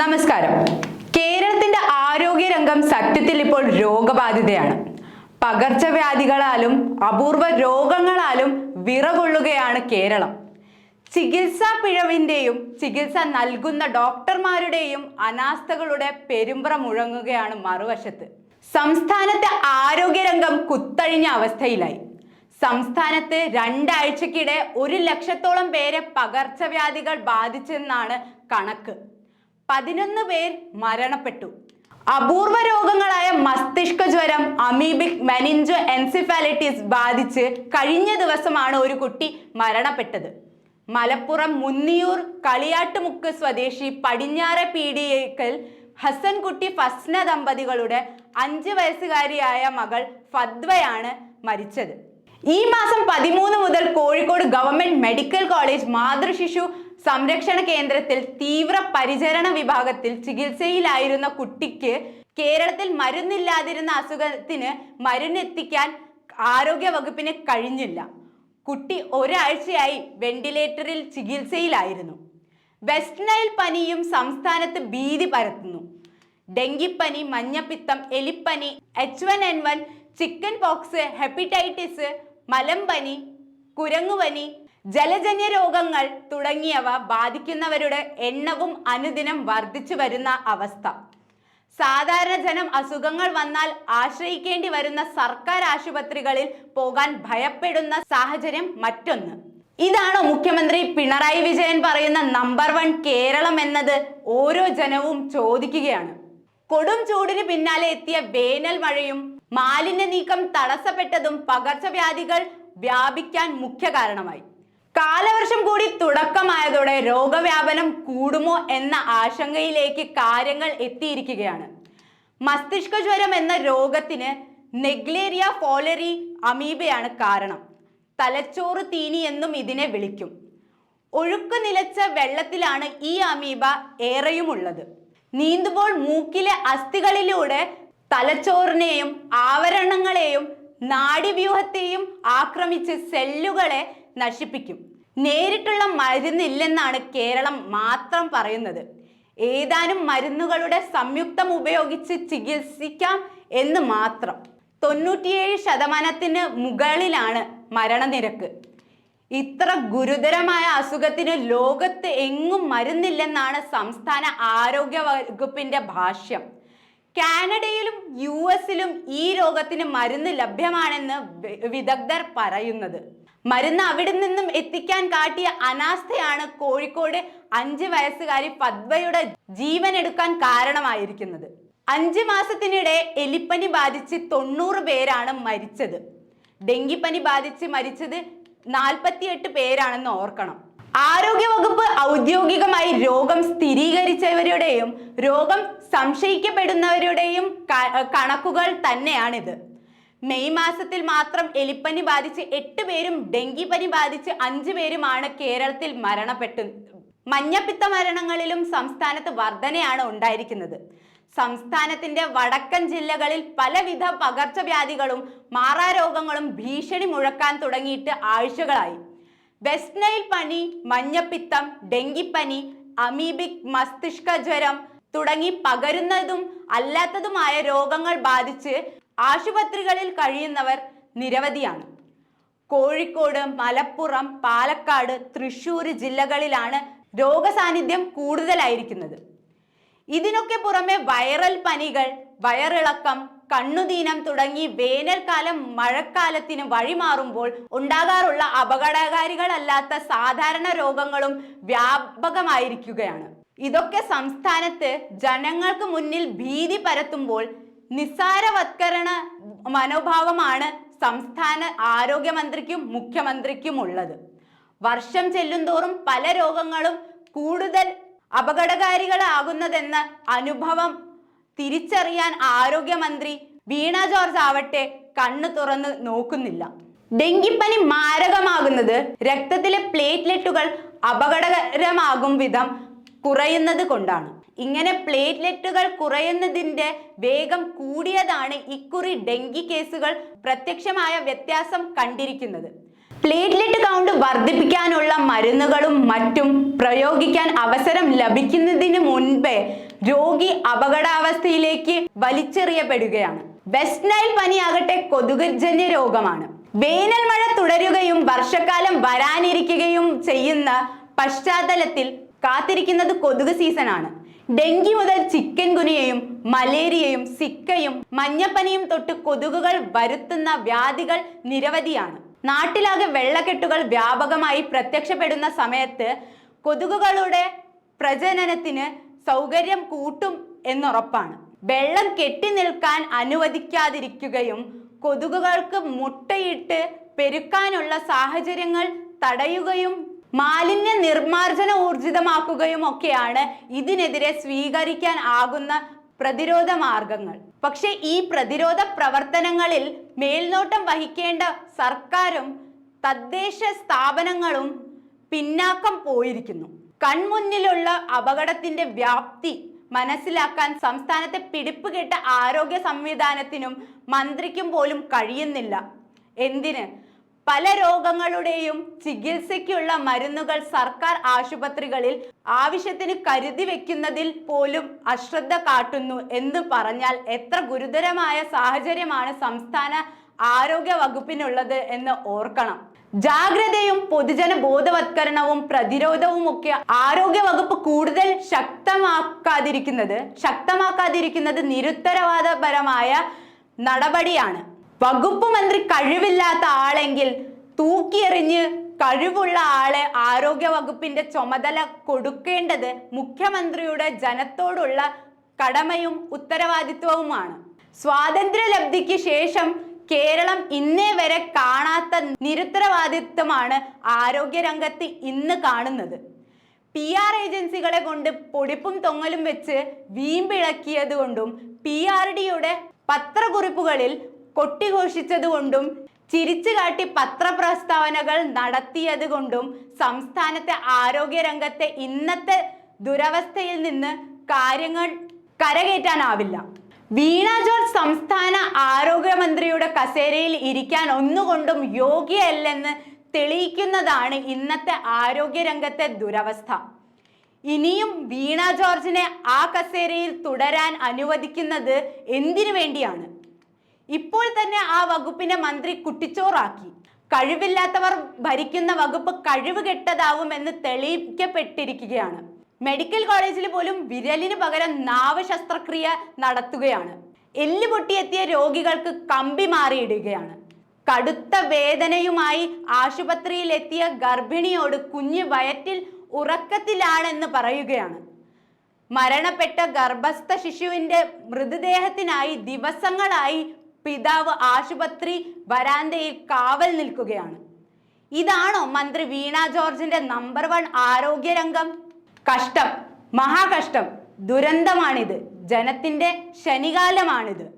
നമസ്കാരം. കേരളത്തിന്റെ ആരോഗ്യരംഗം സത്യത്തിൽ ഇപ്പോൾ രോഗബാധിതയാണ്. പകർച്ചവ്യാധികളാലും അപൂർവ രോഗങ്ങളാലും വിറകൊള്ളുകയാണ് കേരളം. ചികിത്സാ പിഴവിന്റെയും ചികിത്സ നൽകുന്ന ഡോക്ടർമാരുടെയും അനാസ്ഥകളുടെ പെരുമ്പറ മുഴങ്ങുകയാണ് മറുവശത്ത്. സംസ്ഥാനത്തെ ആരോഗ്യരംഗം കുത്തഴിഞ്ഞ അവസ്ഥയിലായി. സംസ്ഥാനത്ത് രണ്ടാഴ്ചക്കിടെ ഒരു ലക്ഷത്തോളം പേരെ പകർച്ചവ്യാധികൾ ബാധിച്ചെന്നാണ് കണക്ക്. പതിനൊന്ന് പേർ മരണപ്പെട്ടു. അപൂർവ രോഗങ്ങളായ മസ്തിഷ്ക ജ്വരം അമീബിക് മെനിഞ്ചോ എൻസിഫാലിറ്റിസ് ബാധിച്ച് കഴിഞ്ഞ ദിവസമാണ് ഒരു കുട്ടി മരണപ്പെട്ടത്. മലപ്പുറം മുന്നിയൂർ കളിയാട്ടുമുക്ക് സ്വദേശി പടിഞ്ഞാറെ പീടിയേക്കൽ ഹസൻകുട്ടി ഫസ്ന ദമ്പതികളുടെ അഞ്ച് വയസ്സുകാരിയായ മകൾ ഫദ്വയാണ് മരിച്ചത്. ഈ മാസം പതിമൂന്ന് മുതൽ കോഴിക്കോട് ഗവൺമെന്റ് മെഡിക്കൽ കോളേജ് മാതൃശിശു സംരക്ഷണ കേന്ദ്രത്തിൽ തീവ്ര പരിചരണ വിഭാഗത്തിൽ ചികിത്സയിലായിരുന്ന കുട്ടിക്ക് കേരളത്തിൽ മരുന്നില്ലാതിരുന്ന അസുഖത്തിന് മരുന്നെത്തിക്കാൻ ആരോഗ്യ വകുപ്പിന് കഴിഞ്ഞില്ല. കുട്ടി ഒരാഴ്ചയായി വെന്റിലേറ്ററിൽ ചികിത്സയിലായിരുന്നു. വെസ്റ്റ് നൈൽ പനിയും സംസ്ഥാനത്ത് ഭീതി പരത്തുന്നു. ഡെങ്കിപ്പനി മഞ്ഞപ്പിത്തം എലിപ്പനി H one N one chicken pox hepatitis മലമ്പനി കുരങ്ങുപനി ജലജന്യ രോഗങ്ങൾ തുടങ്ങിയവ ബാധിക്കുന്നവരുടെ എണ്ണവും അനുദിനം വർദ്ധിച്ചു വരുന്ന അവസ്ഥ. സാധാരണ ജനം അസുഖങ്ങൾ വന്നാൽ ആശ്രയിക്കേണ്ടി വരുന്ന സർക്കാർ ആശുപത്രികളിൽ പോകാൻ ഭയപ്പെടുന്ന സാഹചര്യം മറ്റൊന്ന്. ഇതാണോ മുഖ്യമന്ത്രി പിണറായി വിജയൻ പറയുന്ന നമ്പർ വൺ കേരളം എന്നത് ഓരോ ജനവും ചോദിക്കുകയാണ്. കൊടും ചൂടിന് പിന്നാലെ എത്തിയ വേനൽ മഴയും മാലിന്യ നീക്കം തടസ്സപ്പെട്ടതും പകർച്ചവ്യാധികൾ വ്യാപിക്കാൻ മുഖ്യ കാരണമായി. കാലവർഷം കൂടി തുടക്കമായതോടെ രോഗവ്യാപനം കൂടുമോ എന്ന ആശങ്കയിലേക്ക് കാര്യങ്ങൾ എത്തിയിരിക്കുകയാണ്. മസ്തിഷ്ക ജ്വരം എന്ന രോഗത്തിന് നെഗ്ലേറിയ ഫോലറി അമീബയാണ് കാരണം. തലച്ചോറ് തീനി എന്നും ഇതിനെ വിളിക്കും. ഒഴുക്ക് നിലച്ച വെള്ളത്തിലാണ് ഈ അമീബ ഏറെയുമുള്ളത്. നീന്തുമ്പോൾ മൂക്കിലെ അസ്ഥികളിലൂടെ തലച്ചോറിനെയും ആവരണങ്ങളെയും നാഡീവ്യൂഹത്തെയും ആക്രമിച്ച് സെല്ലുകളെ നശിപ്പിക്കും. നേരിട്ടുള്ള മരുന്നില്ലെന്നാണ് കേരളം മാത്രം പറയുന്നത്. ഏതാനും മരുന്നുകളുടെ സംയുക്തം ഉപയോഗിച്ച് ചികിത്സിക്കാം എന്ന് മാത്രം. തൊണ്ണൂറ്റിയേഴ് ശതമാനത്തിന് മുകളിലാണ് മരണനിരക്ക്. ഇത്ര ഗുരുതരമായ അസുഖത്തിന് ലോകത്ത് എങ്ങും മരുന്നില്ലെന്നാണ് സംസ്ഥാന ആരോഗ്യ വകുപ്പിന്റെ ഭാഷ്യം. കാനഡയിലും യു എസിലും ഈ രോഗത്തിന് മരുന്ന് ലഭ്യമാണെന്ന് വിദഗ്ധർ പറയുന്നത്. മരുന്ന് അവിടെ നിന്നും എത്തിക്കാൻ കാട്ടിയ അനാസ്ഥയാണ് കോഴിക്കോട് അഞ്ച് വയസ്സുകാരി പദ്മയുടെ ജീവൻ എടുക്കാൻ കാരണമായിരിക്കുന്നത്. അഞ്ച് മാസത്തിനിടെ എലിപ്പനി ബാധിച്ച് തൊണ്ണൂറ് പേരാണ് മരിച്ചത്. ഡെങ്കിപ്പനി ബാധിച്ച് മരിച്ചത് നാൽപ്പത്തിയെട്ട് പേരാണെന്ന് ഓർക്കണം. ആരോഗ്യവകുപ്പ് ഔദ്യോഗികമായി രോഗം സ്ഥിരീകരിച്ചവരുടെയും രോഗം സംശയിക്കപ്പെടുന്നവരുടെയും കണക്കുകൾ തന്നെയാണിത്. മെയ് മാസത്തിൽ മാത്രം എലിപ്പനി ബാധിച്ച് എട്ട് പേരും ഡെങ്കിപ്പനി ബാധിച്ച് അഞ്ചു പേരുമാണ് കേരളത്തിൽ മരണപ്പെട്ടു. മഞ്ഞപ്പിത്ത മരണങ്ങളിലും സംസ്ഥാനത്ത് വർധനയാണ് ഉണ്ടായിരിക്കുന്നത്. സംസ്ഥാനത്തിന്റെ വടക്കൻ ജില്ലകളിൽ പലവിധ പകർച്ചവ്യാധികളും മാറാരോഗങ്ങളും ഭീഷണി മുഴക്കാൻ തുടങ്ങിയിട്ട് ആഴ്ചകളായി. വെസ്റ്റ് നൈൽ പനി മഞ്ഞപ്പിത്തം ഡെങ്കിപ്പനി അമീബിക് മസ്തിഷ്ക ജ്വരം തുടങ്ങി പകരുന്നതും അല്ലാത്തതുമായ രോഗങ്ങൾ ബാധിച്ച് ആശുപത്രികളിൽ കഴിയുന്നവർ നിരവധിയാണ്. കോഴിക്കോട് മലപ്പുറം പാലക്കാട് തൃശൂർ ജില്ലകളിലാണ് രോഗസാന്നിധ്യം കൂടുതലായിരിക്കുന്നത്. ഇതിനൊക്കെ പുറമെ വൈറൽ പനികൾ വയറിളക്കം കണ്ണുദീനം തുടങ്ങി വേനൽക്കാലം മഴക്കാലത്തിന് വഴിമാറുമ്പോൾ ഉണ്ടാകാറുള്ള അപകടകാരികളല്ലാത്ത സാധാരണ രോഗങ്ങളും വ്യാപകമായിരിക്കുകയാണ്. ഇതൊക്കെ സംസ്ഥാനത്ത് ജനങ്ങൾക്ക് മുന്നിൽ ഭീതി പരത്തുമ്പോൾ നിസ്സാരവത്കരണ മനോഭാവമാണ് സംസ്ഥാന ആരോഗ്യമന്ത്രിക്കും മുഖ്യമന്ത്രിക്കും ഉള്ളത്. വർഷം ചെല്ലുന്തോറും പല രോഗങ്ങളും കൂടുതൽ അപകടകാരികളാകുന്നതെന്ന അനുഭവം തിരിച്ചറിയാൻ ആരോഗ്യമന്ത്രി വീണ ജോർജ് ആവട്ടെ കണ്ണു തുറന്ന് നോക്കുന്നില്ല. ഡെങ്കിപ്പനി മാരകമാകുന്നത് രക്തത്തിലെ പ്ലേറ്റ്ലെറ്റുകൾ അപകടകരമാകും വിധം കുറയുന്നത് കൊണ്ടാണ്. ഇങ്ങനെ പ്ലേറ്റ്ലെറ്റുകൾ കുറയുന്നതിന്റെ വേഗം കൂടിയതാണ് ഇക്കുറി ഡെങ്കി കേസുകൾ പ്രത്യക്ഷമായ വ്യത്യാസം കണ്ടിരിക്കുന്നത്. പ്ലേറ്റ്ലെറ്റ് കൗണ്ട് വർദ്ധിപ്പിക്കാനുള്ള മരുന്നുകളും മറ്റും പ്രയോഗിക്കാൻ അവസരം ലഭിക്കുന്നതിന് മുൻപേ രോഗി അപകടാവസ്ഥയിലേക്ക് വലിച്ചെറിയപ്പെടുകയാണ്. വെസ്റ്റ് നൈൽ പനിയാകട്ടെ കൊതുകജന്യ രോഗമാണ്. വേനൽ മഴ തുടരുകയും വർഷക്കാലം വരാനിരിക്കുകയും ചെയ്യുന്ന പശ്ചാത്തലത്തിൽ കാത്തിരിക്കുന്നത് കൊതുക് സീസണാണ് ഡെങ്കി മുതൽ ചിക്കൻ ഗുനിയയും മലേറിയയും സിക്കയും മഞ്ഞപ്പനിയും തൊട്ട് കൊതുകുകൾ വരുത്തുന്ന വ്യാധികൾ നിരവധിയാണ്. നാട്ടിലാകെ വെള്ളക്കെട്ടുകൾ വ്യാപകമായി പ്രത്യക്ഷപ്പെടുന്ന സമയത്ത് കൊതുകുകളുടെ പ്രജനനത്തിന് സൗകര്യം കൂട്ടും എന്നുറപ്പാണ്. വെള്ളം കെട്ടി നിൽക്കാൻ അനുവദിക്കാതിരിക്കുകയും കൊതുകുകൾക്ക് മുട്ടയിട്ട് പെരുക്കാനുള്ള സാഹചര്യങ്ങൾ തടയുകയും മാലിന്യ നിർമാർജന ഊർജിതമാക്കുകയും ഒക്കെയാണ് ഇതിനെതിരെ സ്വീകരിക്കാൻ ആകുന്ന പ്രതിരോധ മാർഗങ്ങൾ. പക്ഷെ ഈ പ്രതിരോധ പ്രവർത്തനങ്ങളിൽ മേൽനോട്ടം വഹിക്കേണ്ട സർക്കാരും തദ്ദേശ സ്ഥാപനങ്ങളും പിന്നാക്കം പോയിരിക്കുന്നു. കൺമുന്നിലുള്ള അപകടത്തിന്റെ വ്യാപ്തി മനസ്സിലാക്കാൻ സംസ്ഥാനത്തെ പിടിപ്പുകെട്ട ആരോഗ്യ സംവിധാനത്തിനും മന്ത്രിക്കും പോലും കഴിയുന്നില്ല. എന്തിന്? പല രോഗങ്ങളുടെയും ചികിത്സയ്ക്കുള്ള മരുന്നുകൾ സർക്കാർ ആശുപത്രികളിൽ ആവശ്യത്തിന് കരുതി വെക്കുന്നതിൽ പോലും അശ്രദ്ധ കാട്ടുന്നു എന്ന് പറഞ്ഞാൽ എത്ര ഗുരുതരമായ സാഹചര്യമാണ് സംസ്ഥാന ആരോഗ്യ വകുപ്പിനുള്ളത് എന്ന് ഓർക്കണം. ജാഗ്രതയും പൊതുജന ബോധവത്കരണവും പ്രതിരോധവും ഒക്കെ ആരോഗ്യ വകുപ്പ് കൂടുതൽ ശക്തമാക്കാതിരിക്കുന്നത് ശക്തമാക്കാതിരിക്കുന്നത് നിരുത്തരവാദപരമായ നടപടിയാണ്. വകുപ്പ് മന്ത്രി കഴിവില്ലാത്ത ആളെങ്കിൽ തൂക്കിയെറിഞ്ഞ് കഴിവുള്ള ആളെ ആരോഗ്യ വകുപ്പിന്റെ ചുമതല കൊടുക്കേണ്ടത് മുഖ്യമന്ത്രിയുടെ ജനത്തോടുള്ള കടമയും ഉത്തരവാദിത്വവുമാണ്. സ്വാതന്ത്ര്യ ലബ്ധിക്ക് ശേഷം കേരളം ഇന്നേ വരെ കാണാത്ത നിരുത്തരവാദിത്വമാണ് ആരോഗ്യരംഗത്ത് ഇന്ന് കാണുന്നത്. പി ആർ ഏജൻസികളെ കൊണ്ട് പൊടിപ്പും തൊങ്ങലും വെച്ച് വീമ്പിളക്കിയത് കൊണ്ടും പി ആർ ഡിയുടെ പത്രക്കുറിപ്പുകളിൽ കൊട്ടിഘോഷിച്ചതുകൊണ്ടും ചിരിച്ചു കാട്ടി പത്രപ്രസ്താവനകൾ നടത്തിയത് കൊണ്ടും സംസ്ഥാനത്തെ ആരോഗ്യരംഗത്തെ ഇന്നത്തെ ദുരവസ്ഥയിൽ നിന്ന് കാര്യങ്ങൾ കരകയറ്റാനാവില്ല. വീണ ജോർജ് സംസ്ഥാന ആരോഗ്യമന്ത്രിയുടെ കസേരയിൽ ഇരിക്കാൻ ഒന്നുകൊണ്ടും യോഗ്യയല്ലെന്ന് തെളിയിക്കുന്നതാണ് ഇന്നത്തെ ആരോഗ്യരംഗത്തെ ദുരവസ്ഥ. ഇനിയും വീണ ജോർജിനെ ആ കസേരയിൽ തുടരാൻ അനുവദിക്കുന്നത് എന്തിനു വേണ്ടിയാണ്? ഇപ്പോൾ തന്നെ ആ വകുപ്പിനെ മന്ത്രി കുട്ടിച്ചോറാക്കി. കഴിവില്ലാത്തവർ ഭരിക്കുന്ന വകുപ്പ് കഴിവ് കെട്ടതാവുമെന്ന് തെളിയിക്കപ്പെട്ടിരിക്കുകയാണ്. മെഡിക്കൽ കോളേജിൽ പോലും വിരലിന് പകരം നാവ് ശസ്ത്രക്രിയ നടത്തുകയാണ്. എല്ല് പൊട്ടിയെത്തിയ രോഗികൾക്ക് കമ്പി മാറിയിടുകയാണ്. കടുത്ത വേദനയുമായി ആശുപത്രിയിൽ എത്തിയ ഗർഭിണിയോട് കുഞ്ഞ് വയറ്റിൽ ഉറക്കത്തിലാണെന്ന് പറയുകയാണ്. മരണപ്പെട്ട ഗർഭസ്ഥ ശിശുവിന്റെ മൃതദേഹത്തിനായി ദിവസങ്ങളായി പിതാവ് ആശുപത്രി വരാന്തയിൽ കാവൽ നിൽക്കുകയാണ്. ഇതാണോ മന്ത്രി വീണ ജോർജിന്റെ നമ്പർ വൺ ആരോഗ്യരംഗം? കഷ്ടം മഹാകഷ്ടം ദുരന്തമാണിത്. ജനത്തിന്റെ ശനികാലമാണിത്.